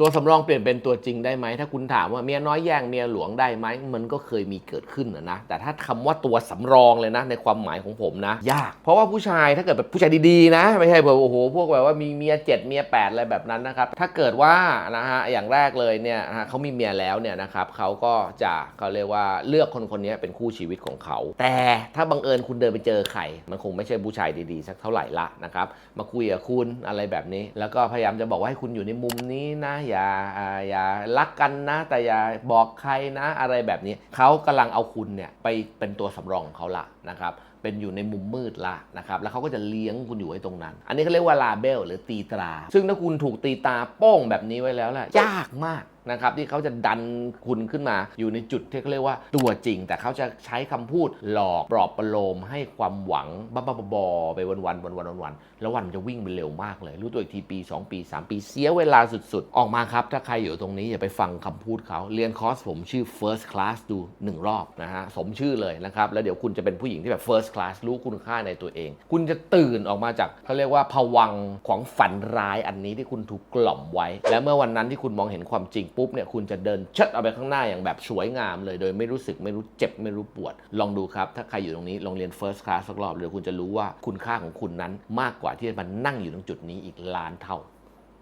ตัวสำรองเปลี่ยนเป็นตัวจริงได้ไหมถ้าคุณถามว่าเมียน้อยแย่งเมียหลวงได้ไหมมันก็เคยมีเกิดขึ้นนะแต่ถ้าคำว่าตัวสำรองเลยนะ ในความหมายของผมนะ ยาก เพราะว่าผู้ชายถ้าเกิดแบบผู้ชายดีๆนะ ไม่ใช่แบบโอ้โหพวกแบบว่ามีเมียเจ็ดเมียแปดอะไรแบบนั้นนะครับถ้าเกิดว่านะฮะอย่างแรกเลยเนี่ยเขามีเมียแล้วเนี่ยนะครับเขาก็จะเขาเรียกว่าเลือกคนคนนี้เป็นคู่ชีวิตของเขา แต่ถ้าบังเอิญคุณเดินไปเจอใครมันคงไม่ใช่ผู้ชายดีๆสักเท่าไหร่ละนะครับมาคุยกับคุณอะไรแบบนี้ แล้วก็พยายามจะบอกว่าให้คุณอยู่ในมุมนี้นะอย่าอย่ารักกันนะ แต่อย่าบอกใครนะอะไรแบบนี้เขากำลังเอาคุณเนี่ยไปเป็นตัวสำรองของเขาละนะครับ เป็นอยู่ในมุมมืดละนะครับแล้วเขาก็จะเลี้ยงคุณอยู่ไว้ตรงนั้น อันนี้เขาเรียกว่าลาเบลหรือตีตรา ซึ่งถ้าคุณถูกตีตราโป้งแบบนี้ไว้แล้วแหละยากมากนะครับที่เขาจะดันคุณขึ้นมาอยู่ในจุดที่เขาเรียกว่าตัวจริง แต่เขาจะใช้คำพูดหลอกปลอบประโลมให้ความหวังบ้าๆบอๆไปวันๆวันๆวันๆวันแล้ววันมันจะวิ่งไปเร็วมากเลย รู้ตัวอีกทีปี 2 ปี 3 ปีเสียเวลาสุดๆ ออกมาครับ ถ้าใครอยู่ตรงนี้อย่าไปฟังคำพูดเขาเรียนคอร์สผมชื่อ first class ดู 1 รอบนะฮะสมชื่อเลยนะครับ แล้วเดี๋ยวคุณจะเป็นผู้หญิงที่แบบ first class รู้คุณค่าในตัวเอง คุณจะตื่นออกมาจากเขาเรียกว่าผวังของฝันร้ายอันนี้ที่คุณถูกกล่อมไว้ และเมื่อวันนั้นที่คุณมองเห็นความจริงปุ๊บเนี่ยคุณจะเดินเชิดเอาไปข้างหน้าอย่างแบบสวยงามเลย โดยไม่รู้สึกไม่รู้เจ็บไม่รู้ปวด ลองดูครับ ถ้าใครอยู่ตรงนี้ลองเรียน first class สักรอบเดี๋ยวคุณจะรู้ว่าคุณค่าของคุณนั้นมากกว่าที่จะมานั่งอยู่ตรงจุดนี้อีกล้านเท่า